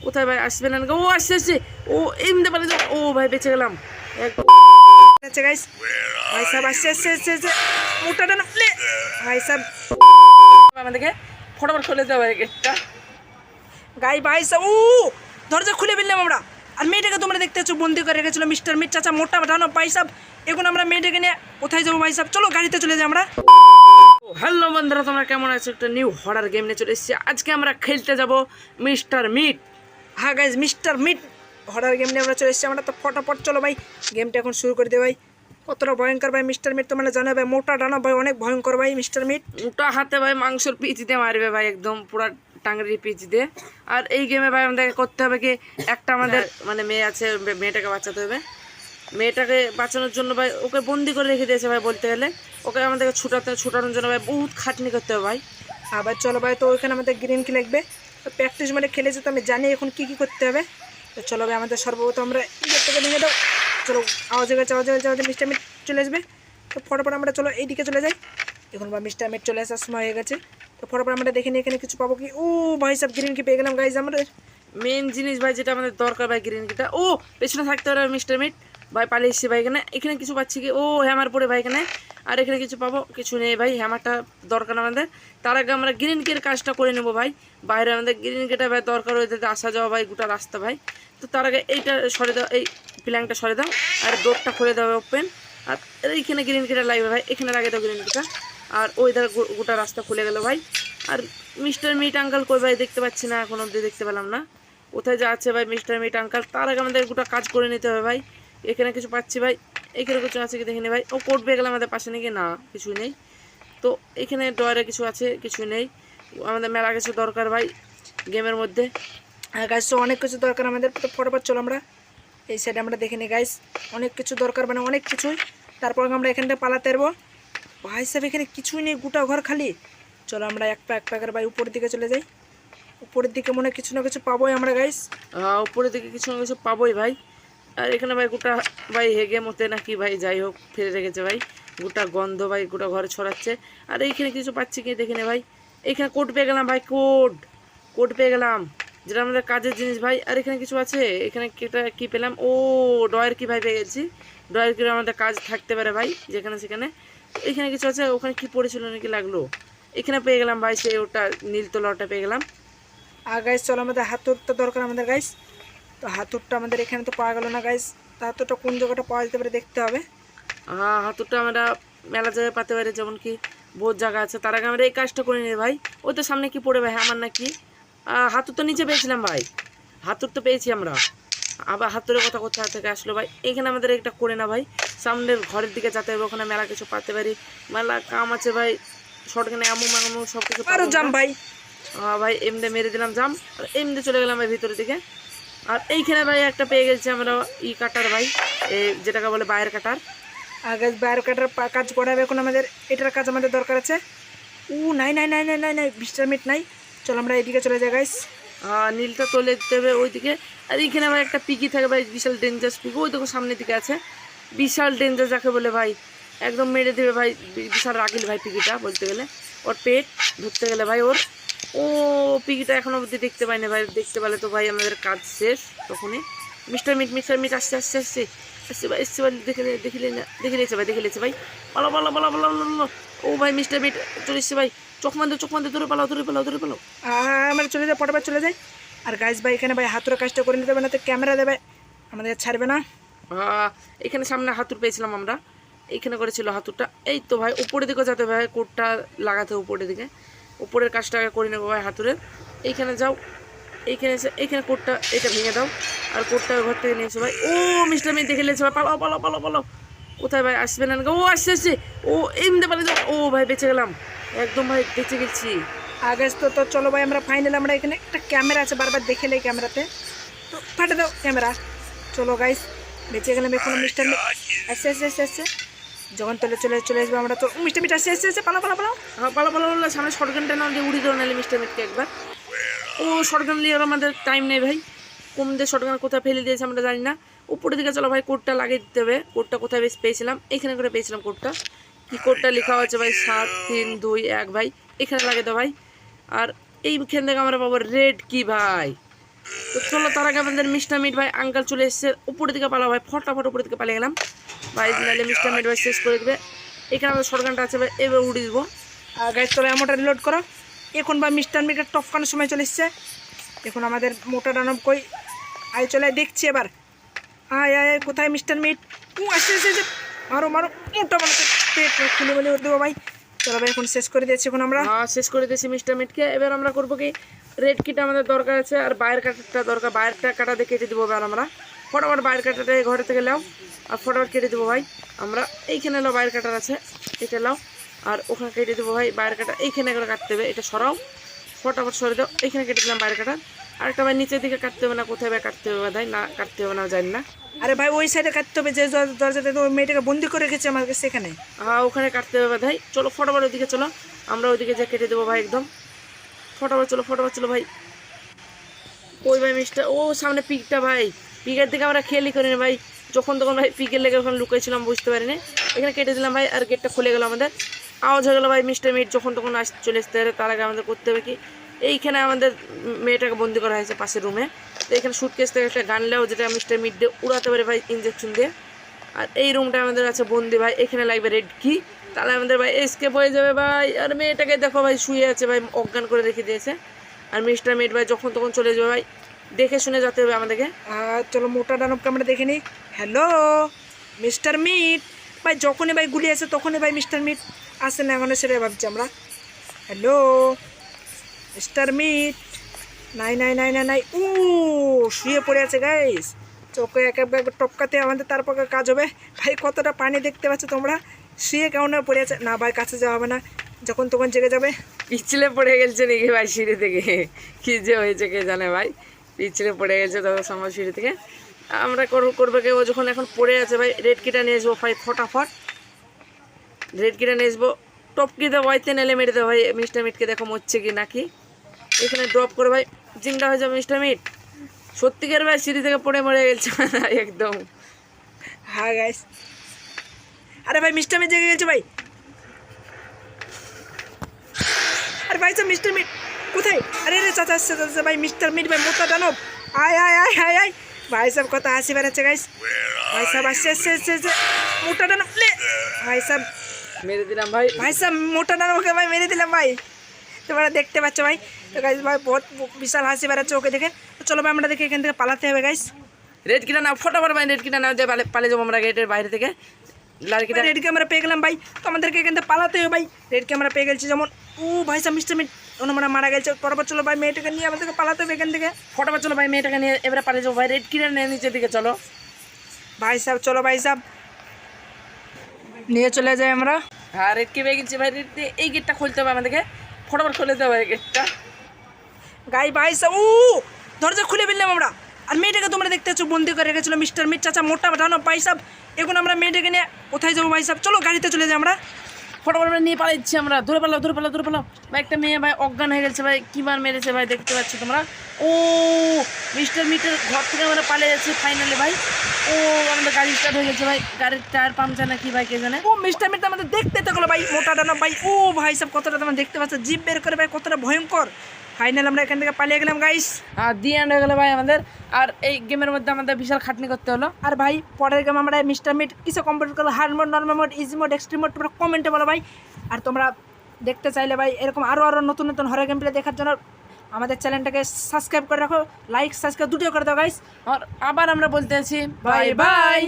কোথায় ভাই আসবে না? ও আসছে আসছে। ও এমনি পারে। ও ভাই বেঁচে গেলাম। আচ্ছা ভাই আসছে না ভাই আমাদেরকে খুলে ভাই গেটটা। গাই, ভাই ও দরজা খুলে আমরা। আর মেয়েটাকে তোমরা দেখতে বন্দি করে রেখেছিল মিস্টার মিট মোটা ভাই আমরা মেয়েটাকে নিয়ে কোথায় যাব ভাই চলো, গাড়িতে চলে আমরা। তোমরা কেমন আছো? একটা নিউ হরার গেম নিয়ে চলে এসেছি। আজকে আমরা খেলতে যাব মিস্টার মিট। হ্যাঁ guys Mister Meat horror game নিয়ে আমরা চলে এসেছি। আমরা তো ফটাফট চলো ভাই গেমটা এখন শুরু করে দে ভাই। কতটা ভয়ঙ্কর ভাই মিস্টার মিট তোমরা জানো ভাই মোটা ডানা ভাই অনেক ভয়ঙ্কর ভাই মিস্টার মিট মোটা হাতে ভাই মাংসর পিচ দিয়ে মারবে ভাই একদম পুরা টাঙ্গরি পিচ দিয়ে আর এই গেমে ভাই আমাদেরকে করতে হবে কি একটা আমাদের মানে মেয়ে আছে মেয়েটাকে বাঁচাতে হবে। মেয়েটাকে বাঁচানোর জন্য ভাই ওকে বন্দি করে রেখে দিয়েছে ভাই বলতে গেলে। ওকে আমাদেরকে ছুটাতে ছুটানোর জন্য ভাই বহুত খাটনি করতে হবে ভাই। আবার চলো ভাই তো ওইখানে আমাদের গ্রিন কি লাগবে? তো প্র্যাকটিস মানে খেলেছে তো আমি জানি এখন কি কি করতে হবে। তো চলো ভাই, আমাদের সর্বপ্রথম আমরা ইয়ে থেকে ভেঙে দাও চলো, আওয়াজ হয়ে গেছে, আওয়াজ হয়ে গেছে আমাদের মিস্টার মিট চলে আসবে। তো ফটাফট আমরা চলো এইদিকে চলে যাই। এখন বা মিস্টার মিট চলে আসার সময় হয়ে গেছে। তো ফটাফট আমরা দেখে নিই এখানে কিছু পাবো কি। ও ভাই, সব গ্রিন কি পেয়ে গেলাম গাইজ আমাদের। মেন জিনিস ভাই, যেটা আমাদের দরকার ভাই গ্রিন কিটা ও, পেছনে থাকতে পারে মিস্টার মিট ভাই, পালিয়ে এসছি ভাই এখানে। এখানে কিছু পাচ্ছি কি? ও, হ্যামার পড়ে ভাই এখানে। আর এখানে কিছু পাবো, কিছু নেই ভাই হ্যামারটা দরকার আমাদের। তার আগে আমরা গ্রিন কের কাজটা করে নেব ভাই। বাইরে আমাদের গ্রিন কেটা ভাই দরকার হয়ে আসা যাওয়া ভাই, গোটা রাস্তা ভাই। তো তার আগে এইটা সরে দাও, এই প্ল্যাংটা সরে দাও, আর ডোরটা খুলে দাও ওপেন আর এইখানে গ্রিন কেটা লাগবে ভাই, এখানে লাগিয়ে দাও গ্রিন কেটা আর ওই ধারে গোটা রাস্তা খুলে গেল ভাই। আর মিস্টার মিট আঙ্কাল কই ভাই, দেখতে পাচ্ছি না এখন অবধি, দেখতে পেলাম না। কোথায় যা আছে ভাই মিস্টার মিট আঙ্কাল তার আগে আমাদের গোটা কাজ করে নিতে হবে ভাই। এখানে কিছু পাচ্ছি ভাই। এখানে কিছু আছে কি দেখিনি ভাই? ও কোট গেলে আমাদের পাশে নাকি? না কিছুই নেই। তো এখানে ডয়ারে কিছু আছে কিছু নেই। আমাদের মেলা কিছু দরকার ভাই গেমের মধ্যে। হ্যাঁ গাইজ তো অনেক কিছু দরকার আমাদের। তো ফটাফট চলো আমরা। এই সাইডে আমরা দেখে নিই গাইস অনেক কিছু দরকার মানে অনেক কিছুই। তারপর আমরা এখান থেকে পালাতে পারব ভাই সাহেব এখানে কিছুই নেই গোটা ঘর খালি। চলো আমরা এক পা এক পাকের ভাই উপরের দিকে চলে যাই। উপরের দিকে মনে কিছু না কিছু পাবোই আমরা গাইস আহ, উপরে দিকে কিছু না কিছু পাবোই ভাই। আর এখানে ভাই গোটা ভাই হেগে মতে নাকি ভাই, যাই হোক, ফেলে রেখেছে ভাই। গোটা গন্ধ ভাই, গোটা ঘরে ছড়াচ্ছে। আর এইখানে কিছু পাচ্ছি কি দেখে ভাই। এইখানে কোট পেয়ে গেলাম ভাই, কোট। কোট পেয়ে গেলাম। যেটা আমাদের কাজের জিনিস ভাই। আর এখানে কিছু আছে? এখানে কেটা কি পেলাম? ও, ডয়ের কি ভাই পেয়ে গেছি। ডয়ের কি আমাদের কাজ থাকতে পারে ভাই, যেখানে সেখানে। এখানে কিছু আছে? ওখানে কি পড়েছিল নাকি লাগল? এখানে পেয়ে গেলাম ভাই সে ওটা নীলতলা ওটা পেয়ে গেলাম। আর গাইজ চলো আমাদের হাতুরটা দরকার আমাদের গাইজ তো হাতুরটা আমাদের এখানে তো পাওয়া গেল না গাইজ তো হাতুরটা কোন জায়গাটা পাওয়া যেতে পারে দেখতে হবে। হ্যাঁ হাতুরটা আমরা মেলা জায়গায় পাতে পারি যেমন কি বহুত জায়গা আছে। তার আগে আমরা এই কাজটা করে নিই ভাই। ওই তো সামনে কি পড়ে ভাই? আমার নাকি। আহ, হাতুর তো নিচে পেয়েছিলাম ভাই। হাতুর তো পেয়েছি আমরা। আবার হাতুরের কথা কোথা থেকে আসলো ভাই? এখানে আমাদের একটা করে না ভাই। সামনের ঘরের দিকে যেতে হবে ওখানে মেলা কিছু পাতে পারি। মেলা কাম আছে ভাই। শর্টগানে এমন এমন সব কিছু জাম ভাই। ভাই এমনি মেরে দিলাম জাম। আর এমনি চলে গেলাম ভাই ভিতরের দিকে। আর এইখানে ভাই একটা পেয়ে গেছি আমরা ই কাটার ভাই যেটাকে বলে বায়ের কাটার। আগে গাইজ বাইরে কাটার কাজ করাবে এখন আমাদের এটার কাজ আমাদের দরকার আছে। উ নাই নাই নাই নাই নাই নাই মিস্টার মিট নাই। চলো আমরা এদিকে চলে যাই আহ, নীলটা তোলে দেবে ওইদিকে। আর এইখানে আবার একটা পিকি থাকে ভাই বিশাল ডেঞ্জার পিকি ওই দেখো সামনের দিকে আছে। বিশাল ডেঞ্জার যাকে বলে ভাই একদম মেরে দেবে ভাই বিশাল রাগিল ভাই পিকিটা বলতে গেলে। ওর পেট ধরতে গেলে ভাই ওর। ও পিকিটা এখনও অবধি দেখতে পাই না ভাই। দেখতে পেলে তো ভাই আমাদের কাজ শেষ তখনই। মিস্টার মিট মিস্টার মিট আসছে আসছে আসছে। আসছে ভাই এসছে ভাই দেখে নে- দেখে নে- দেখে নিয়েছে ভাই দেখে নিয়েছে ভাই। পালো পালো পালো পালো পালো। ও ভাই মিস্টার মিট চলে এসছে ভাই। চোখ মানতে চোখ মানতে দূরে পালাও দূরে পালাও দূরে পালাও। আমরা চলে যাই ফটোফট চলে যাই আর গাইজ ভাই এখানে ভাই হাতুরের কাজটা করে নিতে হবে না তো ক্যামেরা দেবে। আমাদের ছাড়বে না। এখানে সামনে হাতুর পেয়েছিলাম আমরা। এইখানে করেছিল হাতুরটা এই তো ভাই উপরের দিকে যাতে ভাই কোটটা লাগাতে উপরের দিকে। উপরের কাজটা আগে করে নেব ভাই হাতুরের এইখানে যাও, এইখানে এসে এইখানে কোটটা এটা ভেঙে দাও। আর কোটটা ঘর থেকে নিয়ে এসো ভাই। ও মিস্টার মেয়ে দেখে নিয়েছে ভাই। পালাও পালাও পালাও পালাও। কোথায় ভাই? আসবে না ও, আসছে আসছে। ও, এমনি পারে যাও। ও ভাই, বেঁচে গেলাম। একদম ভাই, বেঁচে গেছি। আগে তো তো চলো ভাই, আমরা ফাইনাল আমরা এখানে একটা ক্যামেরা আছে, বারবার দেখে নেই ক্যামেরাতে তো। ফাটে দাও ক্যামেরা চলো গাইস বেঁচে গেলাম এখন মিস্টার আসছে আসছে আসছে আসছে। যখন চলে চলে চলে আসবে আমরা তো মিস্টার মিট আসছে আসছে পালা পালা পালা হ্যাঁ পালা পালা পালা সামনে শর্টগানটা না দিয়ে উড়িয়ে দেবো নাহলে মিস্টার মিটকে একবার। ও শর্টগান নিয়ে আমাদের টাইম নেই ভাই। কোন দিয়ে শর্টগান কোথায় ফেলে দিয়েছে আমরা জানি না। উপরের দিকে চলো ভাই কোডটা লাগিয়ে দিতে হবে। কোডটা কোথায় বেশ পেয়েছিলাম? এখানে করে পেয়েছিলাম কোডটা কি কোডটা লেখা আছে ভাই? সাত, তিন, দুই, এক, ভাই। এখানে লাগিয়ে দাও ভাই। আর এইখান থেকে আমরা পাবো রেড কি ভাই। তো চলো তার আগে আমাদের মিস্টার মিট ভাই আঙ্কাল চলে এসেছে। উপরের দিকে পালা ভাই ফটাফট উপরের দিকে পালিয়ে গেলাম। ভাই নাহলে মিস্টার মিট ভাই শেষ করে দেবে। এখানে আমাদের শর্টগানটা আছে ভাই এবার উড়ে দিব। আর গাইজ তোরা এমনটা রিলোড করো। এখন বা মিস্টার মিটের টপকানোর সময় চলে এসছে। এখন আমাদের মোটা ডানব কই? আয় চলে দেখছি এবার। আয় আয় আয়, কোথায় মিস্টার মিট ও আসছে আসছে। মারো মারো মোটা মানুষ পেট খুলে বলে উঠে দেবো ভাই। চলো ভাই এখন শেষ করে দিয়েছি এখন আমরা। হ্যাঁ শেষ করে দিয়েছি মিস্টার মিটকে। এবার আমরা করব কি রেড কিটা আমাদের দরকার আছে আর বাইরের কাটাটা দরকার। বাইরেরটা কাটা দিয়ে কেটে দেবো এবার আমরা। ফটাফট বাইরের কাটাটা ঘরে থেকে লাও আর ফটাফট কেটে দেবো ভাই। আমরা এইখানে লাও বাইরের কাটার আছে, এটা লাও আর ওখানে কেটে দেবো ভাই বাইরের কাটা। এইখানে করে কাটতে হবে, এটা সরাও। ফটাফট সরে দাও, এইখানে কেটে দিলাম বাইরের কাটা। আর একটা ভাই নিচের দিকে কাটতে হবে না কোথায় বা কাটতে হবে ভাই না কাটতে হবে না জানি না। আরে ভাই ওই সাইডে কাটতে হবে যে দর- দরজাতে তো ওই মেয়েটাকে বন্দি করে রেখেছে আমাকে সেখানে। হ্যাঁ ওখানে কাটতে হবে ভাই চলো ফটাফট ওইদিকে চলো আমরা ওইদিকে যা কেটে দেবো ভাই একদম। ফটাফট চলো ফটাফট চলো ভাই। ওই ভাই মিস্টার ও সামনে পিকটা ভাই। পিকের দিকে আমরা খেয়ালই করি না ভাই। যখন তখন ভাই পিকের লেগে ওখানে লুকাইছিলাম বুঝতে পারিনি। এখানে কেটে দিলাম ভাই আর গেটটা খুলে গেল আমাদের। আওয়াজ হয়ে গেলো ভাই মিস্টার মিট যখন তখন আস চলে আসতে তার আগে আমাদের করতে হবে কি? এইখানে আমাদের মেয়েটাকে বন্দি করা হয়েছে পাশের রুমে। তো এখানে সুটকেস থেকে একটা গান লেও, যেটা মিস্টার মিড ডে উড়াতে পারে ভাই ইঞ্জেকশন দিয়ে। আর এই রুমটা আমাদের আছে বন্দি ভাই, এখানে লাগবে রেড কি তাহলে আমাদের ভাই এসকেপ হয়ে যাবে ভাই। আর মেয়েটাকে দেখো ভাই, শুয়ে আছে ভাই, অজ্ঞান করে রেখে দিয়েছে। আর মিস্টার মিট ভাই যখন তখন চলে যাবে ভাই, দেখে শুনে যেতে হবে আমাদেরকে। আর চলো মোটা ডানবকে আমরা দেখে নিই। হ্যালো মিস্টার মিট ভাই, যখনই ভাই গুলি আছে তখনই ভাই মিস্টার মিট আসে না এখন, সেটাই ভাবছি আমরা। হ্যালো মিস্টার মিট নাই নাই নাই নাই নাই। ও শুয়ে পড়ে আছে গাইস চোখে এক এক এক টপকাতে আমাদের তারপর কাজ হবে। ভাই, কতটা পানি দেখতে পাচ্ছ তোমরা? শুয়ে কেমন পড়ে আছে? না, ভাই, কাছে যাওয়া হবে না। যখন তখন জেগে যাবে। পিছলে পড়ে গেছে নাকি ভাই সিঁড়ি থেকে? কি যে হয়েছে কে জানে ভাই? পিছলে পড়ে গেছে তত সময় সিঁড়ি থেকে। আমরা করব করব কেউ যখন এখন পড়ে আছে ভাই রেড কিটা নিয়ে আসব ভাই, ফটাফট। রেড কিটা নিয়ে আসব। টপকি দেবো ভাই তেনেলে মেরে দেবো ভাই মিস্টার মিটকে দেখো মরছে কি নাকি এখানে ড্রপ করে ভাই। জিংটা হয়ে যাবে মিস্টার মিট। সত্যিকার ভাই সিঁড়ি থেকে পড়ে মরে গেছে একদম। হ্যাঁ গাইস আরে ভাই মিস্টার মিট জেগে গেছে ভাই। আরে ভাই স্যার মিস্টার মিট। কোথায়? আরে রে চাচা আসছে চাচা ভাই মিস্টার মিট ভাই মোটা দানব আয় আয় আয় আয় আয়। ভাই সাহেব কত হাসি বেড়াচ্ছে গাইস ভাই সাহেব আসছে আসছে আসছে আসছে। মোটা লে ভাই সাহেব মেরে দিলাম ভাই। ভাই সাহেব মোটা দানবকে ভাই মেরে দিলাম ভাই। তোমরা দেখতে পাচ্ছ ভাই। তো গাইস ভাই বহুত বিশাল হাসি বেড়াচ্ছে ওকে দেখে। তো চলো ভাই আমরা দেখে এখান থেকে পালাতে হবে গাইস রেড কিটা না ফটাফট ভাই রেড কিটা না দিয়ে পালে- যাব আমরা গেটের বাইরে থেকে। লাল কিটা রেড ক্যামেরা পেয়ে গেলাম ভাই। তো আমাদেরকে এখান থেকে পালাতে হবে ভাই। রেড ক্যামেরা পেয়ে গেছি যেমন। ও ভাই সাহেব মিস্টার মিট ওনারা মারা গেছে। পরপর চলো ভাই মেয়েটাকে নিয়ে আমাদেরকে পালাতে হবে এখান থেকে। ফটাফট চলো ভাই মেয়েটাকে নিয়ে এবারে পালিয়ে যাব। ভাই রেড কিটা নিয়ে নিচের দিকে চলো। ভাই সাহেব চলো ভাই সাহেব। নিয়ে চলে যাই আমরা। হ্যাঁ রেড কি পেয়ে গেছি ভাই রেড এই গেটটা খুলতে হবে আমাদেরকে। ফটাফট খুলে দেওয়া এই গেটটা গাই ভাই ও দরজা খুলে ফেললাম আমরা। আর মেয়েটাকে তোমরা দেখতে পাচ্ছ, বন্দি করে রেখেছিলো মিস্টার মিট চাচা। মোটা জানো ভাই সাহেব এখন আমরা মেয়েটাকে নিয়ে কোথায় যাব, ভাই সাহেব চলো, গাড়িতে চলে যাই আমরা। ফটাফট নিয়ে পালাচ্ছি আমরা। ধরে পালাও ধরে পালাও ধরে পালাও। ভাই, একটা মেয়ে ভাই অজ্ঞান হয়ে গেছে ভাই। কি মার মেরেছে ভাই, দেখতে পাচ্ছি তোমরা? ও, মিস্টার মিটার ঘর থেকে আমরা পালিয়ে যাচ্ছি ফাইনালি ভাই। ও, আমাদের গাড়ি স্টার্ট হয়ে গেছে ভাই। গাড়ির টায়ার পাংচার না কি ভাই, কে জানে? ও, মিস্টার মিটার আমাদের দেখতে তো গেলো ভাই, মোটা ডানা ভাই। ও ভাই, সব কতটা তোমার দেখতে পাচ্ছ? জিপ বের করে ভাই, কতটা ভয়ঙ্কর। ফাইনাল আমরা এখান থেকে পালিয়ে গেলাম গাইস আর দিয়ে হয়ে গেলো ভাই আমাদের। আর এই গেমের মধ্যে আমাদের বিশাল খাটনি করতে হলো। আর ভাই পরের গেম আমরা মিস্টার মিট কিছু কমপ্লিট করব। Hard mode normal mode easy mode extreme mode তোমরা কমেন্টে বলো ভাই। আর তোমরা দেখতে চাইলে ভাই এরকম আরও আরও নতুন নতুন হরে গেম প্লে দেখার জন্য আমাদের চ্যানেলটাকে সাবস্ক্রাইব করে রাখো। লাইক সাবস্ক্রাইব দুটোই করে দাও গাইস আর আবার আমরা বলতে আছি বাই বাই